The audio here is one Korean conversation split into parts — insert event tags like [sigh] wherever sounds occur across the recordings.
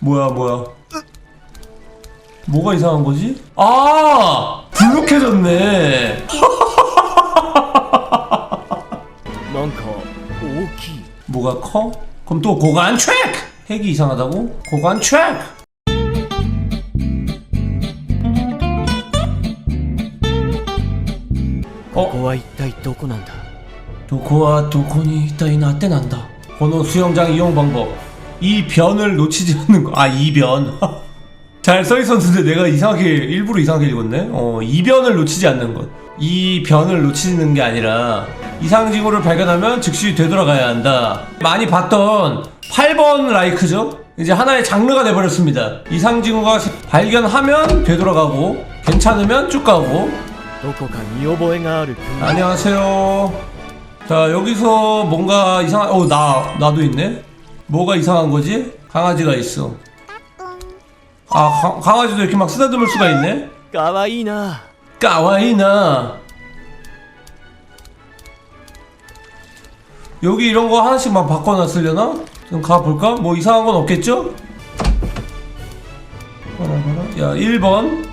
뭐야 뭐야 뭐가 이상한 거지? 아 불룩해졌네 なんか大きい 뭐가 커? 그럼 또 고관 트랙! 핵이 이상하다고? 고관 트랙! 어? ここは一体どこなんだ 도코와 도코니 이따이 나때 난다. 번호 수영장 이용 방법. 이 변을 놓치지 않는 거. 아, 이변. [laughs] 잘 써 있었는데 내가 이상하게 일부러 이상하게 읽었네. 어, 이변을 놓치지 않는 것. 이 변을 놓치는 게 아니라 이상 징후를 발견하면 즉시 되돌아가야 한다. 많이 봤던 8번 라이크죠. 이제 하나의 장르가 돼 버렸습니다. 이상 징후가 발견하면 되돌아가고 괜찮으면 쭉 가고 どこか見覚えがある国 안녕하세요. 자, 여기서 뭔가 이상한, 어, 나, 나도 있네? 뭐가 이상한 거지? 강아지가 있어. 아 가, 강아지도 이렇게 막 쓰다듬을 수가 있네. 까와이나. 까와이나. 여기 이런 거 하나씩만 바꿔놨으려나? 좀 가볼까? 뭐 이상한 건 없겠죠? 야 1번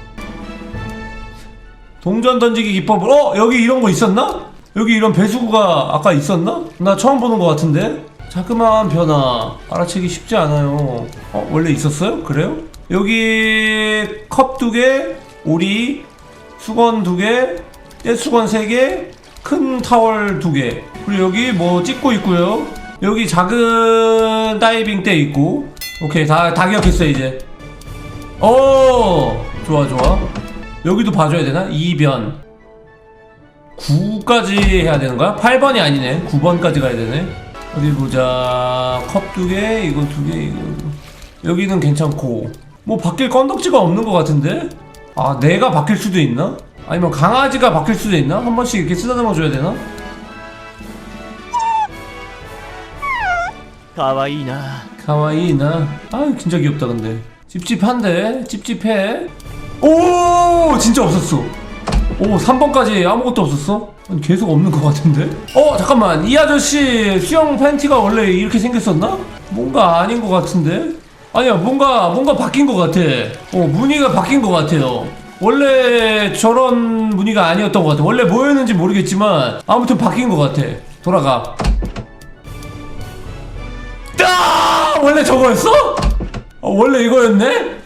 동전 던지기 기법을 어? 여기 이런 거 있었나? 여기 이런 배수구가 아까 있었나? 나 처음 보는 거 같은데 자그마한 변화. 알아채기 쉽지 않아요. 어, 원래 있었어요? 그래요? 여기 컵 두 개, 오리, 수건 두 개, 떼수건 세 개, 큰 타월 두 개. 그리고 여기 뭐 찍고 있고요. 여기 작은 다이빙 대 있고. 오케이 다 다 기억했어 이제. 오 좋아 좋아. 여기도 봐줘야 되나? 2변 9까지 해야 되는 거야? 8번이 아니네 9번까지 가야 되네 어디 보자 컵 두 개 이거 두 개 이거 여기는 괜찮고 뭐 바뀔 건덕지가 없는 것 같은데? 아 내가 바뀔 수도 있나? 아니면 강아지가 바뀔 수도 있나? 한 번씩 이렇게 쓰다듬어 줘야 되나? かわいいな 가와이나 아 진짜 귀엽다 근데 찝찝한데 찝찝해 오 진짜 없었어 오 3번까지 아무것도 없었어 아니, 계속 없는 것 같은데? 어 잠깐만. 이 아저씨 수영 팬티가 원래 이렇게 생겼었나? 뭔가 아닌 것 같은데? 아니야 뭔가 뭔가 바뀐 것 같아. 어 무늬가 바뀐 것 같아요. 원래 저런 무늬가 아니었던 것 같아. 원래 뭐였는지 모르겠지만 아무튼 바뀐 것 같아. 돌아가. 아 원래 저거였어? 어, 원래 이거였네?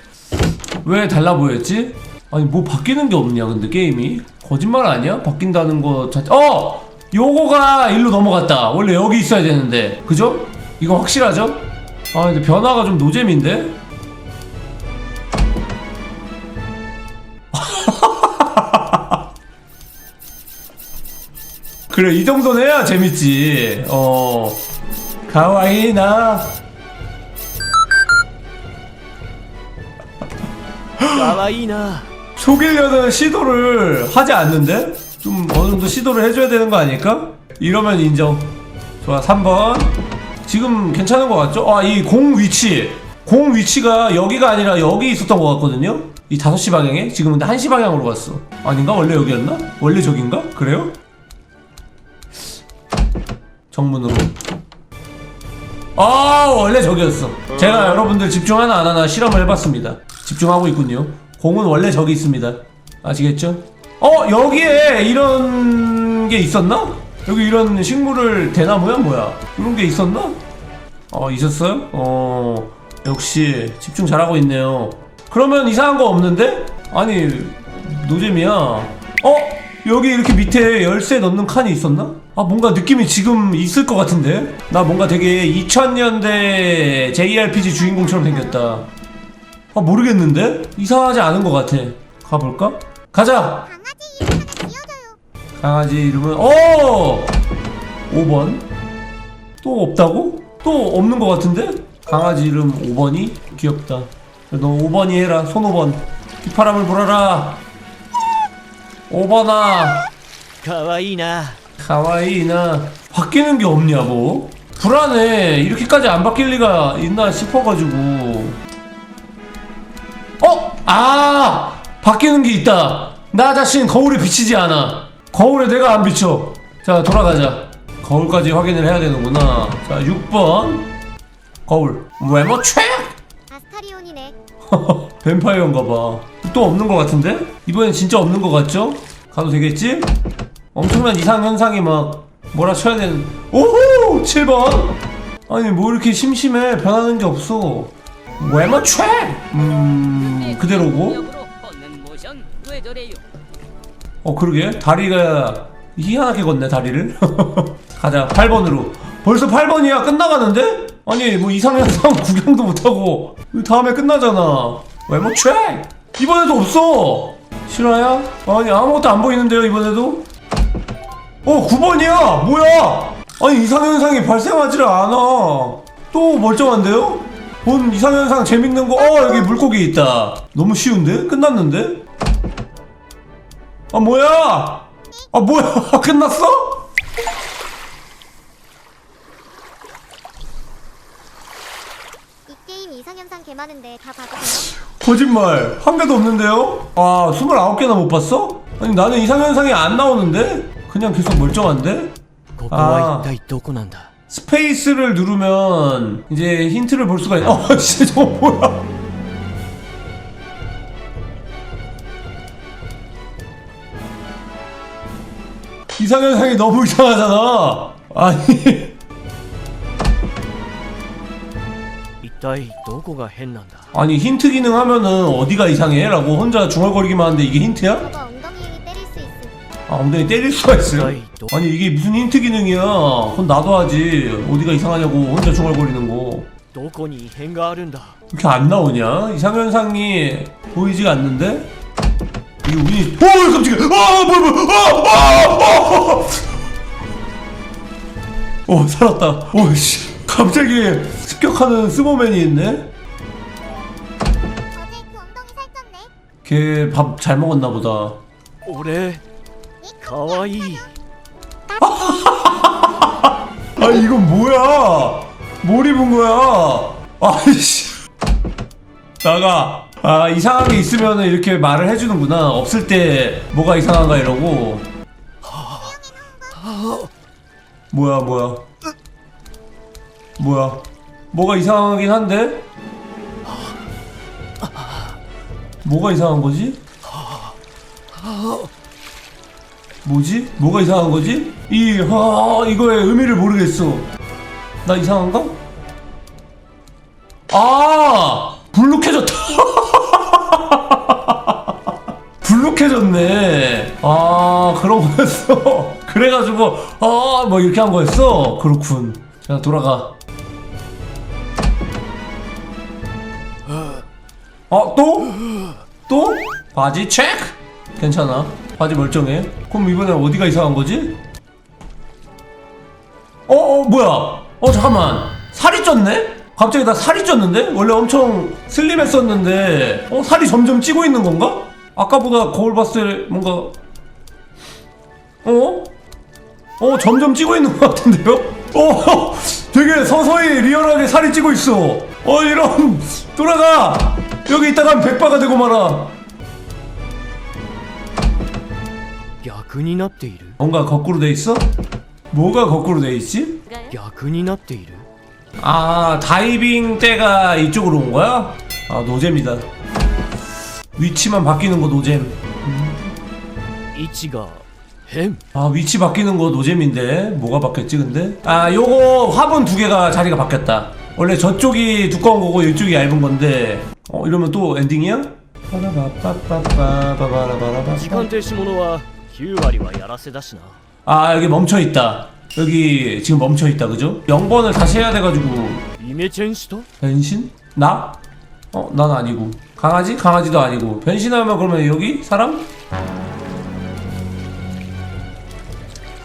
왜 달라 보였지? 아니 뭐 바뀌는 게 없냐 근데 게임이 거짓말 아니야? 바뀐다는 거 자체 어! 요거가 일로 넘어갔다 원래 여기 있어야 되는데 그죠? 이거 확실하죠? 아 근데 변화가 좀 노잼인데? [laughs] 그래 이 정도는 해야 재밌지 어 가와이나 가와이나 속이려는 시도를 하지 않는데? 좀 어느 정도 시도를 해줘야 되는 거 아닐까? 이러면 인정. 좋아, 3번. 지금 괜찮은 것 같죠? 아, 이 공 위치. 공 위치가 여기가 아니라 여기 있었던 것 같거든요? 이 5시 방향에? 지금 근데 1시 방향으로 갔어. 아닌가? 원래 여기였나? 원래 저긴가? 그래요? 정문으로. 아, 원래 저기였어. 제가 여러분들 집중 하나 안 하나 실험을 해봤습니다. 집중하고 있군요. 공은 원래 저기 있습니다. 아시겠죠? 어, 여기에 이런 게 있었나? 여기 이런 식물을 대나무야 뭐야? 이런 게 있었나? 어, 있었어요? 어, 역시 집중 잘하고 있네요. 그러면 이상한 거 없는데? 아니, 노잼이야. 어? 여기 이렇게 밑에 열쇠 넣는 칸이 있었나? 아, 뭔가 느낌이 지금 있을 것 같은데? 나 뭔가 되게 2000년대 JRPG 주인공처럼 생겼다. 아, 모르겠는데? 이상하지 않은 것 같아. 가볼까? 가자! 강아지 이름은, 오! 5번. 또 없다고? 또 없는 것 같은데? 강아지 이름 5번이? 귀엽다. 너 5번이 해라, 손 5번. 휘파람을 불어라. 5번아. かわいいな 가와이나 바뀌는 게 없냐 뭐 불안해 이렇게까지 안 바뀔 리가 있나 싶어가지고 어? 아 바뀌는 게 있다. 나 자신 거울에 비치지 않아. 거울에 내가 안 비쳐. 자 돌아가자. 거울까지 확인을 해야 되는구나. 자 6번. 거울. 외모 최? 아스타리온이네. [laughs] 뱀파이어인가 봐 또 없는 것 같은데? 이번엔 진짜 없는 것 같죠? 가도 되겠지? 엄청난 이상 현상이 막 뭐라 쳐야 되는. 오호! 7번. 아니 뭐 이렇게 심심해. 변하는 게 없어 외모 그대로고? 모션 왜 저래요? 어 그러게. 다리가 희한하게 걷네 다리를. [laughs] 가자 8번으로. 벌써 8번이야. 끝나가는데? 아니 뭐 이상현상 [laughs] 구경도 못하고. 다음에 끝나잖아. 외모 트랙 이번에도 없어. 실화야? 아니 아무것도 안 보이는데요 이번에도? 어 9번이야. 뭐야? 아니 이상현상이 발생하지를 않아. 또 멀쩡한데요? 본 이상현상 재밌는 거 어 여기 물고기 있다 너무 쉬운데? 끝났는데? 아 뭐야? 아 뭐야? [laughs] 끝났어? 이 게임 이상현상 개 많은데 다 봐도 되나? 거짓말 한 개도 없는데요? 아 29개나 못 봤어? 아니 나는 이상현상이 안 나오는데? 그냥 계속 멀쩡한데? ここは一体どこなんだ 스페이스를 누르면 이제 힌트를 볼 수가 있... 어 [laughs] 진짜 저거 뭐야 이상현상이 너무 이상하잖아 아니 一体どこが変なんだ 아니 힌트 기능 하면은 어디가 이상해? 라고 혼자 중얼거리기만 하는데 이게 힌트야? 아, 엉덩이 때릴 수가 있어요? 아니 이게 무슨 힌트 기능이야? 그건 나도 하지. 어디가 이상하냐고 혼자 중얼거리는 거. 이렇게 안 나오냐? 이상현상이 보이지가 않는데? 이게 운이 오 깜짝이야. 아 뭐야 뭐야. 아아아어. 살았다. 오씨. 갑자기 습격하는 스모맨이 있네? 걔밥 잘 먹었나 보다. 오래 かわいい 아 이건 뭐야 뭘 입은 거야 아이씨 나가 아 이상하게 있으면 이렇게 말을 해주는구나 없을 때 뭐가 이상한가 이러고 뭐야 뭐야 뭐야 뭐가 이상하긴 한데 뭐가 이상한 거지? 뭐지? 뭐가 이상한 거지? 이, 아, 이거의 의미를 모르겠어. 나 이상한가? 아! 불룩해졌다! 불룩해졌네. [laughs] 아, 그런 거였어. [laughs] 그래가지고, 아, 뭐 이렇게 한 거였어? 그렇군. 자, 돌아가. 어, 또? 또? 바지 체크! 괜찮아. 바지 멀쩡해. 그럼 이번엔 어디가 이상한 거지? 어, 어, 뭐야? 어, 잠깐만. 살이 쪘네? 갑자기 나 살이 쪘는데? 원래 엄청 슬림했었는데, 어, 살이 점점 찌고 있는 건가? 아까보다 거울 봤을 때 뭔가, 어? 어, 점점 찌고 있는 것 같은데요? 어, 되게 서서히 리얼하게 살이 찌고 있어. 어, 이런, 돌아가! 여기 있다가 백바가 되고 말아. 逆になっている 뭔가 거꾸로 돼 있어? 뭐가 거꾸로 돼 있지? 逆になっている 아 다이빙 때가 이쪽으로 온 거야? 아 노잼이다 위치만 바뀌는 거 노잼 位置が変 아 위치 바뀌는 거 노잼인데 뭐가 바뀌었지 근데? 아 요거 화분 두 개가 자리가 바뀌었다 원래 저쪽이 두꺼운 거고 이쪽이 얇은 건데 어 이러면 또 엔딩이야? 時間停止ものは 9割はやらせだしな 아 여기 멈춰 있다 여기 지금 멈춰 있다 그죠? 0번을 다시 해야 돼가지고 イメチェンした 변신? 나? 어, 난 아니고. 강아지? 강아지도 아니고. 변신하면 그러면 여기? 사람?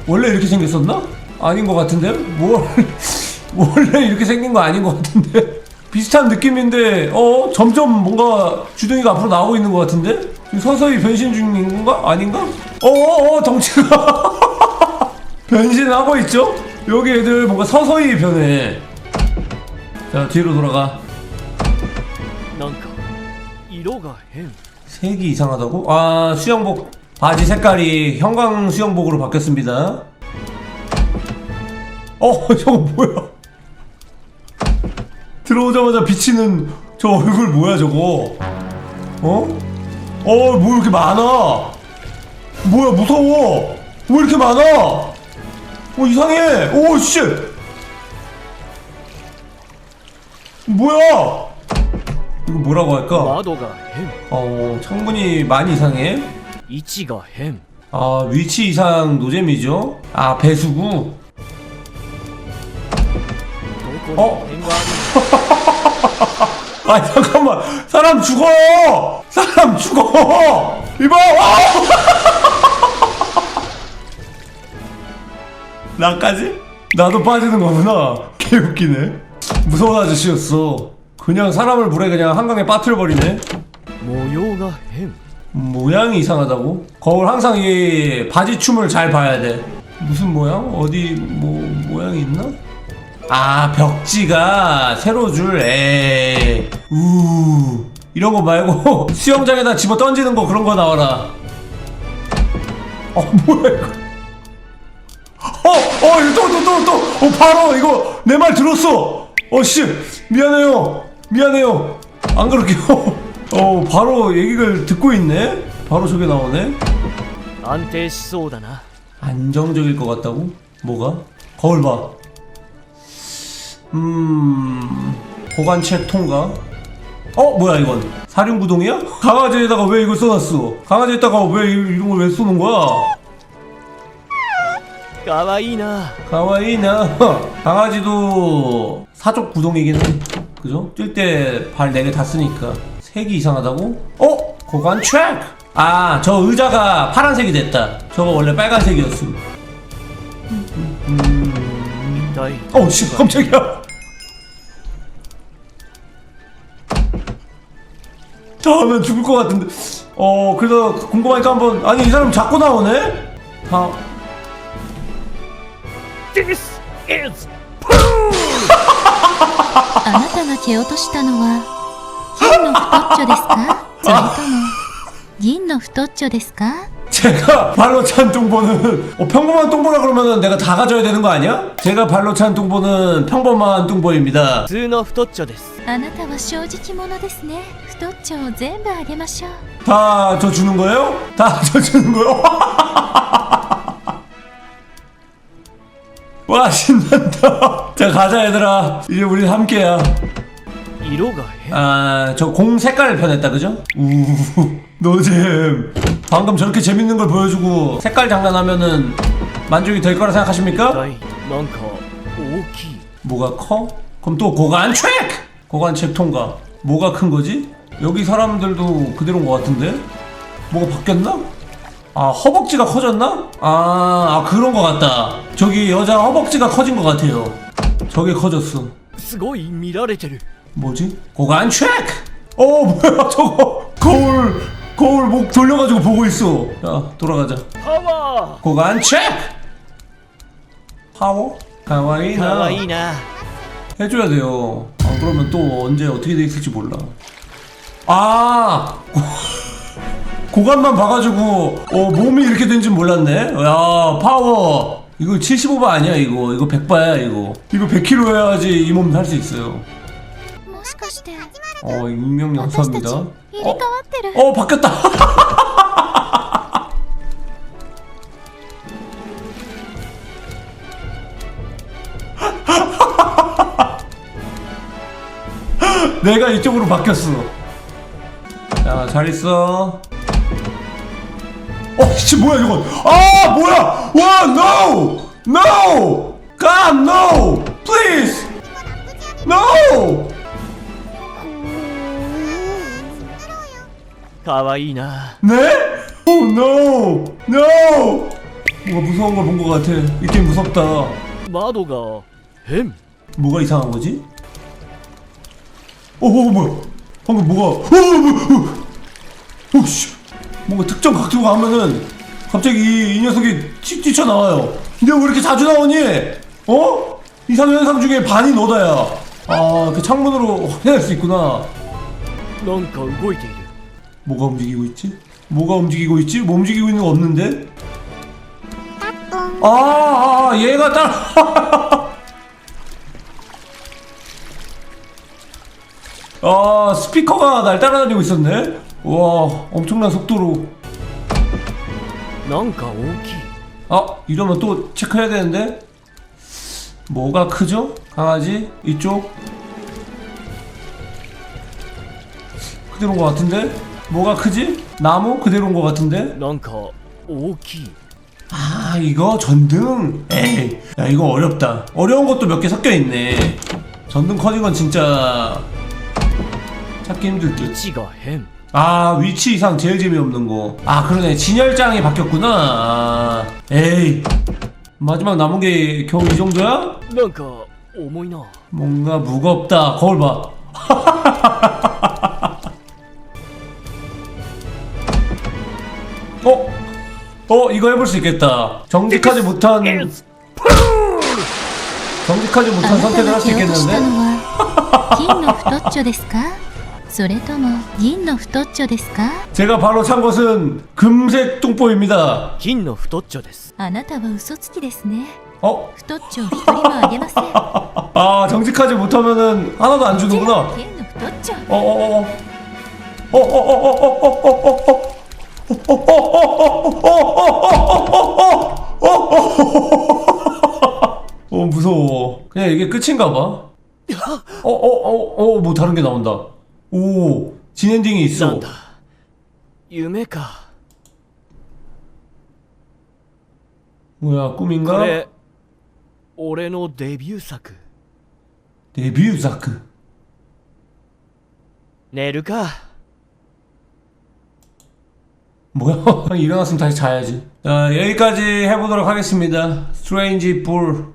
원래 이렇게 생겼었나? 아닌 것 같은데? 뭘, [laughs] 원래 이렇게 생긴 거 아닌 것 같은데? 비슷한 느낌인데, 어? 점점 뭔가 주둥이가 앞으로 나오고 있는 것 같은데? 지금 서서히 변신 중인 건가? 아닌가? 어어어, 덩치가. [laughs] 변신하고 있죠? 여기 애들 뭔가 서서히 변해. 자, 뒤로 돌아가. なんか色が変 색이 이상하다고? 아 수영복 바지 색깔이 형광 수영복으로 바뀌었습니다 어 [laughs] 저거 뭐야 들어오자마자 비치는 저 얼굴 뭐야 저거 어? 어 뭐 이렇게 많아 뭐야 무서워 왜 이렇게 많아 어 이상해 오씨 뭐야 이거 뭐라고 할까 窓が変 어 창문이 많이 이상해 位置が変 아 위치 이상 노잼이죠 아 배수구 どこに[laughs] 変がある [laughs] 아 잠깐만. 사람 죽어 사람 죽어. 이봐. [laughs] 나까지? 나도 빠지는 거구나. 개웃기네. 무서운 아저씨였어. 그냥 사람을 물에 그냥 한강에 빠뜨려버리네. 모양이 이상하다고? 거울 항상 이 바지춤을 잘 봐야 돼. 무슨 모양? 어디 뭐 모양이 있나? 아 벽지가 세로줄 에우 이런 거 말고 [laughs] 수영장에다 집어 던지는 거 그런 거 나와라. 어 뭐야 이거. 어, 어어또또 또또어 어, 바로 이거 내 말 들었어. 어 씨 미안해요. 미안해요. 안 그럴게요. [laughs] 어 바로 얘기를 듣고 있네. 바로 저게 나오네. 안정적일 것 같다고? 뭐가? 거울 봐. 음... 보관체 통과 어? 뭐야 이건 사륜구동이야? 강아지에다가 왜 이걸 써놨어? 강아지에다가 왜 이런 걸 왜 쏘는 거야? 가와이나 가와이나 [laughs] 강아지도 사족 구동이기는 그죠? 뛸 때 발 네 개 다 쓰니까 색이 이상하다고? 어? 고관 트랙! 아 저 의자가 파란색이 됐다 저거 원래 빨간색이었음 음. 음, 음. 어 씨, 깜짝이야 다음엔 죽을 것 같은데. 어, 그래서 궁금하니까 한번. 아니, 이 사람 자꾸 나오네? 다. This is あなたが蹴落としたのは金の太っちょですかそれとも銀の太っちょですか 제가 발로 찬 뚱보는 어, 평범한 뚱보라 그러면은 내가 다 가져야 되는 거 아니야? 제가 발로 찬 뚱보는 평범한 뚱보입니다. 普通の太っちょですあなたは正直者ですね太っちょを全部あげましょう 다 저 주는 거예요? 다 저 주는 [laughs] 거요? [laughs] 와 신난다. [laughs] 자 가자 얘들아. 이제 우리 함께야. 色が変 아, 저 공 색깔을 변했다, 그죠? 우, 노잼. 방금 저렇게 재밌는 걸 보여주고 색깔 장난하면은 만족이 될 거라 생각하십니까? 뭐가 커? 그럼 또 고관 책! 고관 책 통과 뭐가 큰 거지? 여기 사람들도 그대로인 것 같은데? 뭐가 바뀌었나? 아 허벅지가 커졌나? 아, 아 그런 것 같다 저기 여자 허벅지가 커진 것 같아요 저게 커졌어 뭐지? 고관 책! 어 뭐야 저거 거울 거울 목 돌려가지고 보고 있어 야 돌아가자 パワ 고관 체크! 파워? ーかわ 가와이나 いいな 해줘야 돼요 안 그러면 또 언제 어떻게 돼 있을지 몰라 아 고- [laughs] 고관만 봐가지고 어 몸이 이렇게 된줄 몰랐네 야 파워 이거 75바 아니야 이거 이거 100바야 이거 이거 100kg 해야지 이 몸 살 수 있어요 もしかして 어 익명 영사입니다. 어, 어 바뀌었다. [laughs] 내가 이쪽으로 바뀌었어. 자, 잘 있어. 어, 씨, 뭐야, 이건. 아, 뭐야! 와, no! No! God, no! Please! No! かわいいな 네? Oh no, no. 뭔가 무서운 걸 본 것 같아. 이 게임 무섭다. 窓が変 뭐가 이상한 거지? 어, 어 뭐야? 방금 뭐가? 어, 뭐야? 어, 어, 씨. 뭔가 특정 각도가 하면은 갑자기 이, 이 녀석이 튀, 뛰쳐나와요. 근데 왜 이렇게 자주 나오니? 어? 이상현상 중에 반이 너다야. 아, 그 창문으로 확인할 수 있구나. なんか動いている 뭐가 움직이고 있지? 뭐가 움직이고 있지? 뭐 움직이고 있는 거 없는데? 아, 아, 아 얘가 따라 [laughs] 아 스피커가 날 따라다니고 있었네 와 엄청난 속도로 뭔가 오기 아 이러면 또 체크해야 되는데 뭐가 크죠? 강아지 이쪽 그대로인 것 같은데 뭐가 크지? 나무 그대로인 것 같은데 なんか大きい 아 이거 전등 에이 야 이거 어렵다 어려운 것도 몇 개 섞여 있네 전등 커진 건 진짜 찾기 힘들 듯 位置が変 아 위치 이상 제일 재미없는 거. 아 그러네 진열장이 바뀌었구나. 아, 에이 마지막 남은 게 겨우 이 정도야? なんか重いな 뭔가 무겁다. 거울 봐. [laughs] 어 이거 해볼 수 있겠다. 정직하지 못한 정직하지 あ 못한 なた 선택을 が 할 수 蹴落とした [laughs] 있겠는데? のは金の太っちょですかそれとも銀の太っちょですか 제가 바로 찬 것은 금색 똥보입니다. 金の太っちょですあなたは嘘つきですね 어? 太っ[laughs] ちょを一人もあげません 아 정직하지 못하면은 하나도 안 じゃ 주는구나. あ金の太っちょ 어어어 어어어어어어어어어어어어어어어어어어어어어어어어어어어어어어어어어어어어어어어어어어어어어어어어어어어어어어어어어어어어어어어어어어어어어어어어어어어어어어어어어어어어어어어어어어어어어어어어어어어어어어어어어어어어어어어어어어어어어어어어어어어어어어어어어어어어어어어어어어어어어어어어어어어어어어어어어어어어어어어어어어어어어어어어어어어어어어어어어어어어어어어어어어어어어어어어어어어어어어어어어어어어어어어어어어어어어어어어어어어어어어어어어어어어어어어어어어어어ż 어 [laughs] 무서워 그냥 이게 끝인가 봐 어어어어 뭐 다른 게 나온다 오 진엔딩이 な 있어 んだ夢か 뭐야 こ 꿈인가 れ俺のデビュー作 데뷔작크 寝るか 뭐야? [laughs] 일어났으면 다시 자야지. 자, 여기까지 해보도록 하겠습니다. 스트레인지 불